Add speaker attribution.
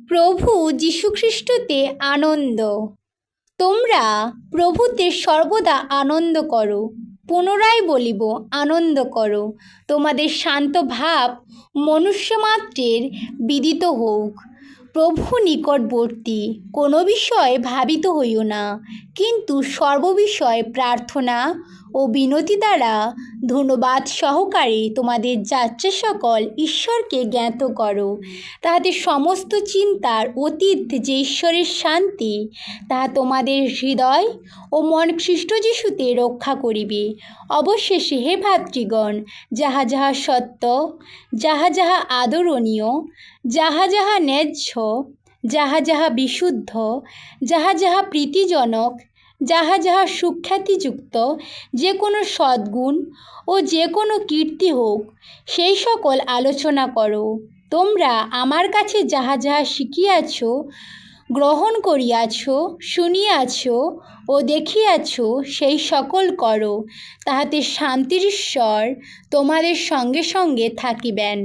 Speaker 1: প্রভু যীশুখ্রিস্টতে আনন্দ। তোমরা প্রভুতে সর্বদা আনন্দ করো, পুনরায় বলিব আনন্দ করো। তোমাদের শান্ত ভাব মনুষ্যমাত্রের বিদিত হোক। প্রভু নিকটবর্তী, কোনো বিষয় ভাবিত হইও না, কিন্তু সর্ববিষয় প্রার্থনা ও বিনতি দ্বারা ধন্যবাদ সহকারে তোমাদের যাত্রা সকল ঈশ্বরকে জ্ঞাত করো। তাহাতে সমস্ত চিন্তার অতীত যে ঈশ্বরের শান্তি, তাহা তোমাদের হৃদয় ও মন খ্রিস্ট যিশুতে রক্ষা করিবে। অবশেষে হে ভাতৃগণ, যাহা যাহা সত্য, যাহা যাহা আদরণীয়, যাহা যাহা ন্যায্য, যাহা যাহা বিশুদ্ধ, যাহা যাহা প্রীতিজনক যাহা যাহা সুখ্যাতিযুক্ত যে কোনো সদ্গুণ ও যে কোনো কীর্তি হোক, সেই সকল আলোচনা করো। তোমরা আমার কাছে যাহা যাহা শিখিয়াছ, গ্রহণ করিয়াছ, শুনিয়াছ ও দেখিয়াছ, সেই সকল করো। তাহাতে শান্তির ঈশ্বর তোমাদের সঙ্গে সঙ্গে থাকিবেন।